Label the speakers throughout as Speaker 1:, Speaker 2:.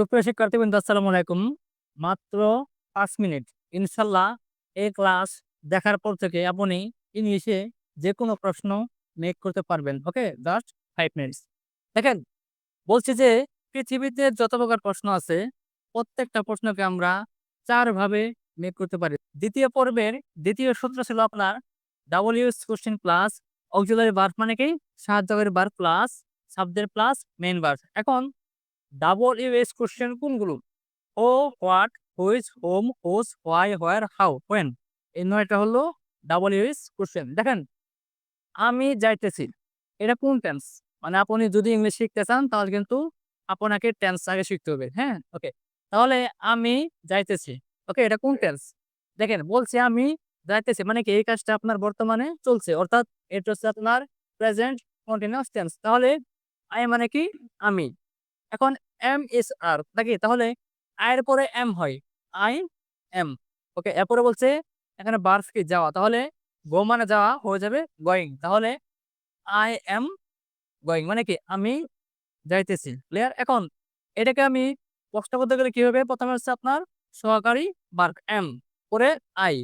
Speaker 1: সুপ্রিয় শিক্ষার্থীবৃন্দ, আসসালামু আলাইকুম। মাত্র পাঁচ মিনিট। ইনশাল্লাহ এই ক্লাস দেখার পর থেকে আপনি ইংলিশে যে কোনো প্রশ্ন মেক করতে পারবেন। ওকে জাস্ট ফাইভ মিনিটস দেখেন, বলছি যে পৃথিবীতে যত প্রকার প্রশ্ন আছে, প্রত্যেকটা প্রশ্নকে আমরা চারভাবে মেক করতে পারি। দ্বিতীয় পর্বের দ্বিতীয় সূত্র ছিল আপনার double use question plus auxiliary বার মানে কি? সাহায্যকারী বার প্লাস সাবজেক্ট প্লাস মেইন বার এখন ডাবল ইউএস কোশ্চেন কোনগুলো? ও what which home whose why where how when এই নয়টা হলো ডাবল ইউএস কোশ্চেন দেখেন, আমি যাইতেছি। এটা কোন টেন্স মানে আপনি যদি ইংলিশ শিখতে চান, তাহলে কিন্তু আপনাকে টেন্স আগে শিখতে হবে হ্যাঁ? ওকে তাহলে আমি যাইতেছি। ওকে এটা কোন টেন্স দেখেন, বলছি আমি যাইতেছি মানে কি এই কাজটা আপনার বর্তমানে চলছে, অর্থাৎ এটা হচ্ছে আপনার প্রেজেন্ট কন্টিনিউস টেন্স তাহলে আই মানে কি? আমি। এখন এম এস আর নাকি? তাহলে আয়ের পরে এম হয়। আই এম ওকে এরপরে বলছে এখানে বার্ফ কি? যাওয়া। তাহলে গো মানে যাওয়া হয়ে যাবে গোয়িং তাহলে আই এম গোয়িং মানে কি? আমি যাইতেছি। ক্লিয়ার এখন এটাকে আমি স্পষ্ট করতে গেলে কি হবে প্রথমে হচ্ছে আপনার সহকারী বার্ক এম পরে আই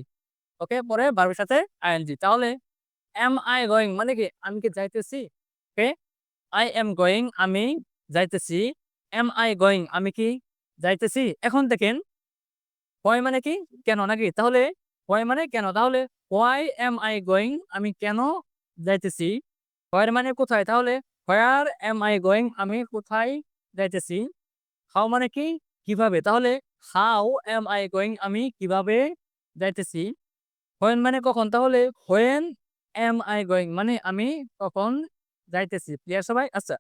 Speaker 1: ওকে পরে বার্বের সাথে আইএনজি তাহলে এম আই গোয়িং মানে কি? আমি কি যাইতেছি? ওকে আই এম গোয়িং আমি যাইতেছি এম আই গোয়িং আমি কি যাইতেছি? এখন দেখেন হোয়াই মানে কি? কেন নাকি? তাহলে হোয়াই মানে কেন? তাহলে হোয়াই এম আই গোয়িং আমি কেন যাইতেছি? হোয়ার মানে কোথায়? তাহলে হোয়ার এম আই গোয়িং আমি কোথায় যাইতেছি? হাও মানে কি? কীভাবে? তাহলে হাউ এম আই গোয়িং আমি কীভাবে যাইতেছি? হোয়েন মানে কখন? তাহলে হোয়েন এম আই গোয়িং মানে আমি কখন যাইতেছি? ক্লিয়ার সবাই? আচ্ছা।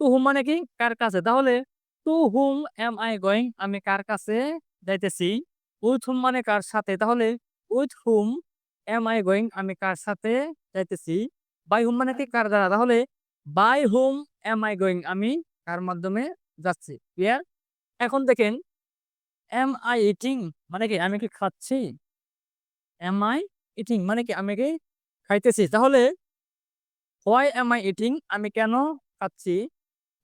Speaker 1: টু হুম মানে কি? কার কাছে? তাহলে to whom am I going, আমি কার কাছে যাইতেছি? উইথ হুম মানে কার সাথে? তাহলে with whom am I going, আমি কার সাথে যাইতেছি? বাই হুম মানে কি? কার দ্বারা? তাহলে by whom am I going, আমি কার মাধ্যমে যাচ্ছি? ক্লিয়ার? এখন দেখেন, এম আই ইটিং মানে কি? আমি কি খাচ্ছি? এম আই ইটিং মানে কি? আমি কি খাইতেছি? তাহলে হোয়াই এম আই ইটিং, আমি কেন খাচ্ছি?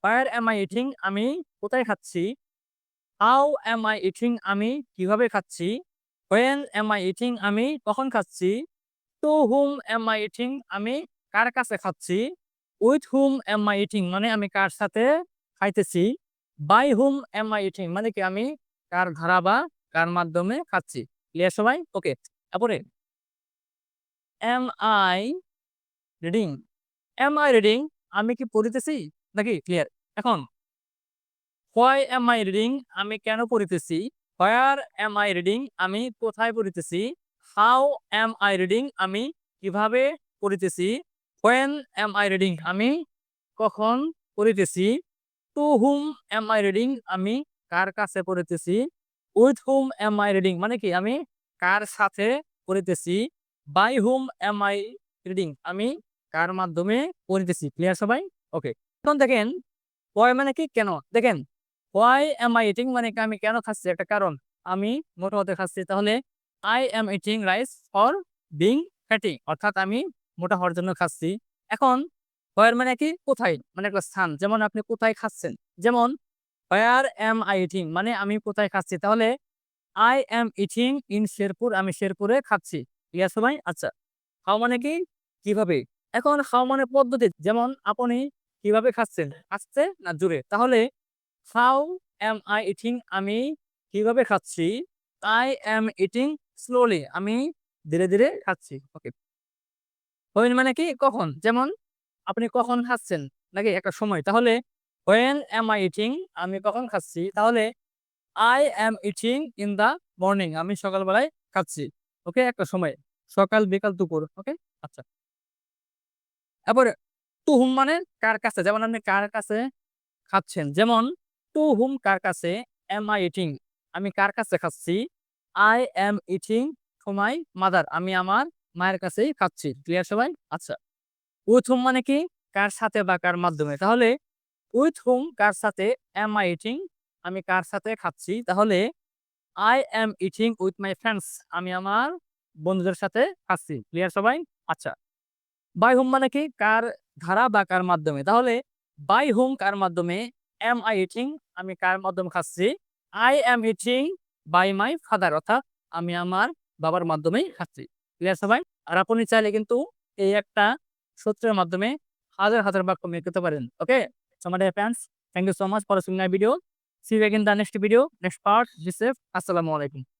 Speaker 1: হোয়ার এম আই ইটিং আমি কোথায় খাচ্ছি? হাউ এম আই ইটিং আমি কীভাবে খাচ্ছি? হোয়েন এম আই ইটিং আমি কখন খাচ্ছি? To whom am I eating আমি কার কাছে খাচ্ছি? With whom am I eating মানে আমি কার সাথে খাইতেছি? By whom am I eating মানে কি আমি কার ধারা বা কার মাধ্যমে খাচ্ছি? ক্লিয়ার সবাই? ওকে তারপরে am I reading am I reading আমি কি পড়িতেছি? নাকি ক্লিয়ার এখন হোয়াই এম আই রিডিং আমি কেন পড়িতেছি? হোয়ার এম আই রিডিং আমি কোথায় পড়িতেছি? হাউ এম আই রিডিং আমি কীভাবে পড়িতেছি? হোয়েন এম আই রিডিং আমি কখন পড়িতেছি? To whom am I reading আমি কার কাছে পড়িতেছি? With whom am I reading মানে কি? আমি কার সাথে পড়িতেছি? By whom am I reading আমি কার মাধ্যমে পড়িতেছি? ক্লিয়ার সবাই? ওকে এখন দেখেন হোয়াই মানে কি? কেন? দেখেন হোয়াই এম আই ইটিং মানে কি আমি কেন খাচ্ছি? একটা কারণ। আমি মোটা হতে খাচ্ছি। তাহলে I am eating rice for being fatty অর্থাৎ আমি মোটা হওয়ার জন্য খাচ্ছি। এখন হোয়ার মানে কি? কোথায়? মানে একটা স্থান। যেমন আপনি কোথায় খাচ্ছেন? যেমন হোয়ার এম আই ইটিং মানে আমি কোথায় খাচ্ছি? তাহলে I am eating in Sherpur আমি শেরপুরে খাচ্ছি। ঠিক আছে আচ্ছা। খাও মানে কি? কীভাবে? এখন খাও মানে পদ্ধতি? যেমন, আপনি কীভাবে খাচ্ছেন? আসছে না জুড়ে তাহলে হাউ এম আই ইটিং আমি কীভাবে খাচ্ছি? আই এম ইটিং স্লোলি আমি ধীরে ধীরে খাচ্ছি। ওকে হোয়েন মানে কি? কখন? যেমন, আপনি কখন খাচ্ছেন? নাকি একটা সময়? তাহলে হোয়েন এম আই ইটিং আমি কখন খাচ্ছি? তাহলে I am eating in the morning আমি সকালবেলায় খাচ্ছি। ওকে একটা সময়। সকাল, বিকাল, দুপুর। ওকে আচ্ছা। এরপরে টু হুম মানে কার কাছে? যেমন আপনি কার কাছে খাচ্ছেন, যেমন টু হুম কার কাছে? এম আই ইটিং আমি কার কাছে খাচ্ছি? I am eating to my mother আমি আমার মায়ের কাছেই খাচ্ছি। ক্লিয়ার সবাই? আচ্ছা। উইথ হুম মানে কি? কার সাথে বা কার মাধ্যমে? তাহলে উইথ হুম কার সাথে? এম আই ইটিং আমি কার সাথে খাচ্ছি? তাহলে I am eating with my friends আমি আমার বন্ধুদের সাথে খাচ্ছি। ক্লিয়ার সবাই? আচ্ছা। বাই হোম মানে কি? কার ধারা বা কার মাধ্যমে? তাহলে বাই হোম কার মাধ্যমে এম আই ইটিং আমি কার মাধ্যমে খাচ্ছি? I am eating by my father অর্থাৎ আমি আমার বাবার মাধ্যমেই খাচ্ছি। ক্লিয়ার সবাই? আর আপনি চাইলে কিন্তু এই একটা সূত্রের মাধ্যমে হাজার হাজার বাক্য মেক করতে পারেন okay so my friends thank you so much for sing my video see you again the next video next part be safe আসসালামু আলাইকুম